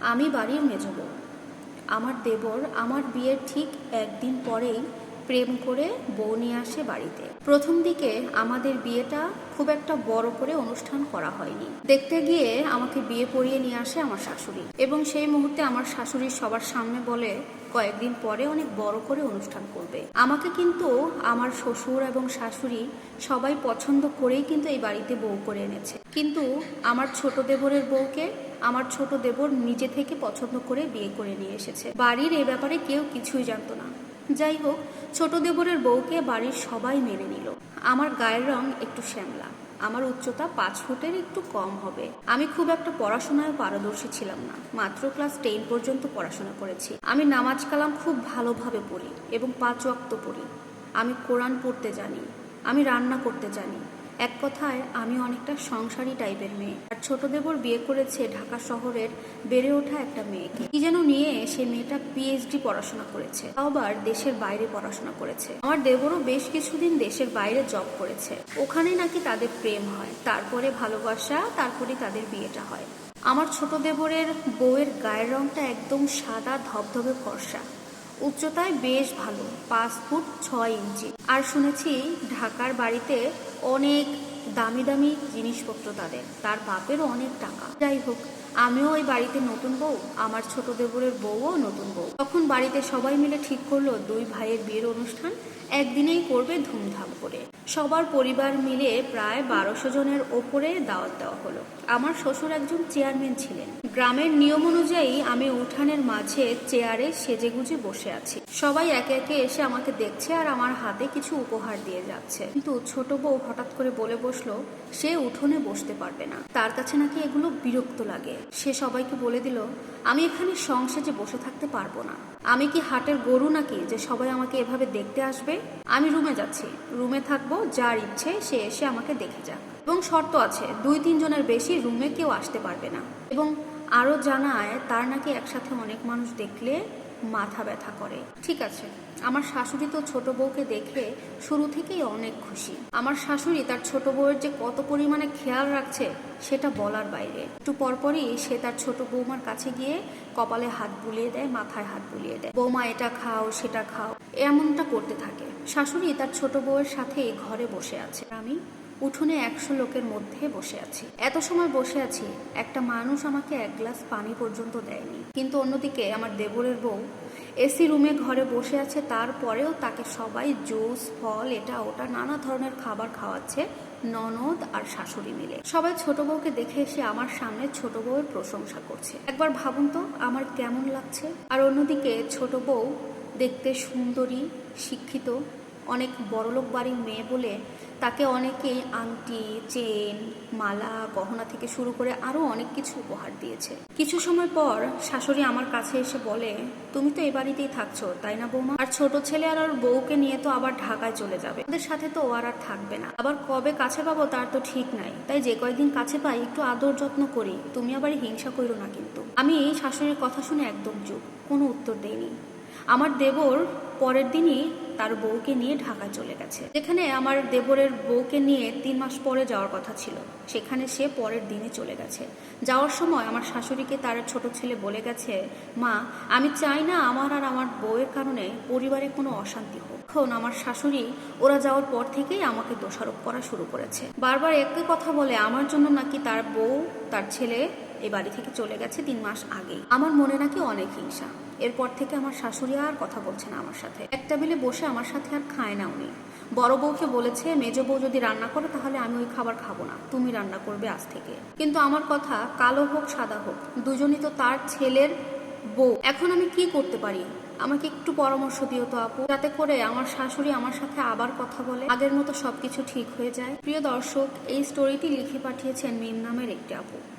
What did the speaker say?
আমি বাড়ির মেজ বউ। আমার দেবর আমার বিয়ের ঠিক একদিন পরেই প্রেম করে বউ নিয়ে আসে বাড়িতে। প্রথম দিকে আমাদের বিয়েটা খুব একটা বড় করে অনুষ্ঠান করা হয়নি। দেখতে গিয়ে আমাকে বিয়ে পড়িয়ে নিয়ে আসে আমার শাশুড়ি এবং সেই মুহূর্তে আমার শাশুড়ি সবার সামনে বলে, কয়েকদিন পরে অনেক বড় করে অনুষ্ঠান করবে। আমাকে কিন্তু আমার শ্বশুর এবং শাশুড়ি সবাই পছন্দ করেই কিন্তু এই বাড়িতে বউ করে এনেছে। কিন্তু আমার ছোট দেবরের বউকে আমার ছোট দেবর নিজে থেকে পছন্দ করে বিয়ে করে নিয়ে এসেছে। বাড়ির এ ব্যাপারে কেউ কিছুই জানতো না। যাই হোক ছোট দেবরের বউকে বাড়ির সবাই মেনে নিল। আমার গায়ের রং একটু শ্যামলা, আমার উচ্চতা পাঁচ ফুটের একটু কম হবে। আমি খুব একটা পড়াশোনায় পারদর্শী ছিলাম না, মাত্র ক্লাস টেন পর্যন্ত পড়াশোনা করেছি। আমি নামাজ কালাম খুব ভালোভাবে পড়ি এবং পাঁচ ওয়াক্ত পড়ি। আমি কোরআন পড়তে জানি, আমি রান্না করতে জানি এক কথায়, আমি অনেকটা সংসারী টাইপের মেয়ে। আর ছোট দেবর বিয়ে করেছে ঢাকা শহরের বেড়ে ওঠা একটা মেয়েকে। কি যেন নিয়ে সে মেয়েটা পিএইচডি পড়াশোনা করেছে। আবার দেশের বাইরে পড়াশোনা করেছে। আমার দেবরও বেশ কিছুদিন দেশের বাইরে জব করেছে। ওখানে নাকি তাদের প্রেম হয়। তারপরে ভালোবাসা, তারপরে তাদের বিয়েটা হয়। আমার ছোট দেবরের বউয়ের গায়ের রংটা একদম সাদা ধবধবে ফর্সা। উচ্চতায় বেশ ভালো, পাঁচ ফুট ছয় ইঞ্চি। আর শুনেছি ঢাকার বাড়িতে অনেক দামি দামি জিনিসপত্র তাদের, তার বাপেরও অনেক টাকা। যাই হোক, আমিও ওই বাড়িতে নতুন বউ, আমার ছোট দেবরের বউও নতুন বউ। বাড়িতে সবাই মিলে ঠিক করল দুই ভাইয়ের বিয়ের অনুষ্ঠান। একদিনেই করবে ধুমধাম করে। সবার পরিবার মিলে প্রায় বারোশো জনের ওপরে দাওয়াত দেওয়া হলো। আমার শ্বশুর একজন চেয়ারম্যান ছিলেন। গ্রামের নিয়ম অনুযায়ী আমি উঠানের মাঝে চেয়ারে সেজেগুজে বসে আছি। সবাই একে একে এসে আমাকে দেখছে আর আমার হাতে কিছু উপহার দিয়ে যাচ্ছে। কিন্তু ছোট বউ হঠাৎ করে বলে বসল, সে উঠোনে বসতে পারবে না। তার কাছে নাকি এগুলো বিরক্ত লাগে। সে সবাইকে বলে দিল, আমি এখানে সংসেজে বসে থাকতে পারব না। আমি কি হাটের গরু নাকি যে সবাই আমাকে এভাবে দেখতে আসবে? আমি রুমে যাচ্ছি। রুমে থাকব, যার ইচ্ছে সে এসে আমাকে দেখে যাক। এবং শর্ত আছে, দুই তিনজনের বেশি রুমে কেউ আসতে পারবে না। এবং আরও জানায় তার নাকি একসাথে অনেক মানুষ দেখলে মাথা ব্যথা করে। ঠিক আছে, আমার শাশুড়ি তো ছোট বউকে দেখে শুরু থেকেই অনেক খুশি। আমার শাশুড়ি তার ছোট বউয়ের যে কত পরিমাণে খেয়াল রাখছে, সেটা বলার বাইরে। একটু পরপরই সে তার ছোট বৌমার কাছে গিয়ে কপালে হাত বুলিয়ে দেয়, মাথায় হাত বুলিয়ে দেয়। বৌমা, এটা খাও, সেটা খাও। এমনটা করতে থাকে। শাশুড়ি তার ছোট বউয়ের সাথে ঘরে বসে আছে। আমি উঠোনে একশো লোকের মধ্যে বসে আছি। এত সময় বসে আছি, একটা মানুষ আমাকে এক গ্লাস পানি পর্যন্ত দেয়নি। কিন্তু অন্যদিকে আমার দেবরের বউ এসি রুমে ঘরে বসে আছে, তারপরেও তাকে সবাই জুস, ফল, এটা ওটা, নানা ধরনের খাবার খাওয়াচ্ছে ননদ আর শাশুড়ি মিলে। সবাই ছোট বউকে দেখে এসে আমার সামনে ছোট বউয়ের প্রশংসা করছে। একবার ভাবুন তো, আমার কেমন লাগছে। আর অন্যদিকে ছোট বউ দেখতে সুন্দরী, শিক্ষিত অনেক বড়লোক বাড়ির মেয়ে বলে তাকে অনেকেই আংটি, চেন, মালা, গহনা থেকে শুরু করে আরও অনেক কিছু উপহার দিয়েছে। কিছু সময় পর শাশুড়ি আমার কাছে এসে বলে, তুমি তো এ বাড়িতেই থাকছো, তাই না বৌমা? আর ছোট ছেলে আর ওর বউকে নিয়ে তো আবার ঢাকায় চলে যাবে। ওদের সাথে তো ও আর আর থাকবে না। আবার কবে কাছে পাবো তার তো ঠিক নাই। তাই যে কয়েকদিন কাছে পাই, একটু আদর যত্ন করি। তুমি আবার হিংসা করো না কিন্তু। আমি এই শাশুড়ির কথা শুনে একদম চুপ, কোনো উত্তর দেইনি। আমার দেবর পরের দিনই তার বউকে নিয়ে ঢাকায় চলে গেছে। যেখানে আমার দেবরের বউকে নিয়ে তিন মাস পরে যাওয়ার কথা ছিল। সেখানে সে পরের দিনে চলে গেছে। যাওয়ার সময় আমার শাশুড়িকে তার ছোট ছেলে বলে গেছে, মা, আমি চাই না আমার আর আমার বউয়ের কারণে পরিবারে কোনো অশান্তি হোক। এখন আমার শাশুড়ি, ওরা যাওয়ার পর থেকেই আমাকে দোষারোপ করা শুরু করেছে। বারবার একই কথা বলে আমার জন্য নাকি তার বউ, তার ছেলে এই বাড়ি থেকে চলে গেছে তিন মাস আগেই। আমার মনে নাকি অনেক হিংসা। এরপর থেকে আমার শাশুড়ি আর কথা বলছে না আমার সাথে। এক টেবিলে বসে আমার সাথে আর খায় না উনি। বড় বউকে বলেছে, মেজ বউ যদি রান্না করে তাহলে আমি ওই খাবার খাব না। তুমি রান্না করবে আজ থেকে। কিন্তু আমার কথা কালো হোক, সাদা হোক, দুজনই তো তার ছেলের বউ। এখন আমি কি করতে পারি? আমাকে একটু পরামর্শ দিও তো আপু। যাতে করে আমার শাশুড়ি আমার সাথে আবার কথা বলে। আগের মতো সবকিছু ঠিক হয়ে যায়। প্রিয় দর্শক, এই স্টোরিটি লিখে পাঠিয়েছেন মিম নামের একটি আপু।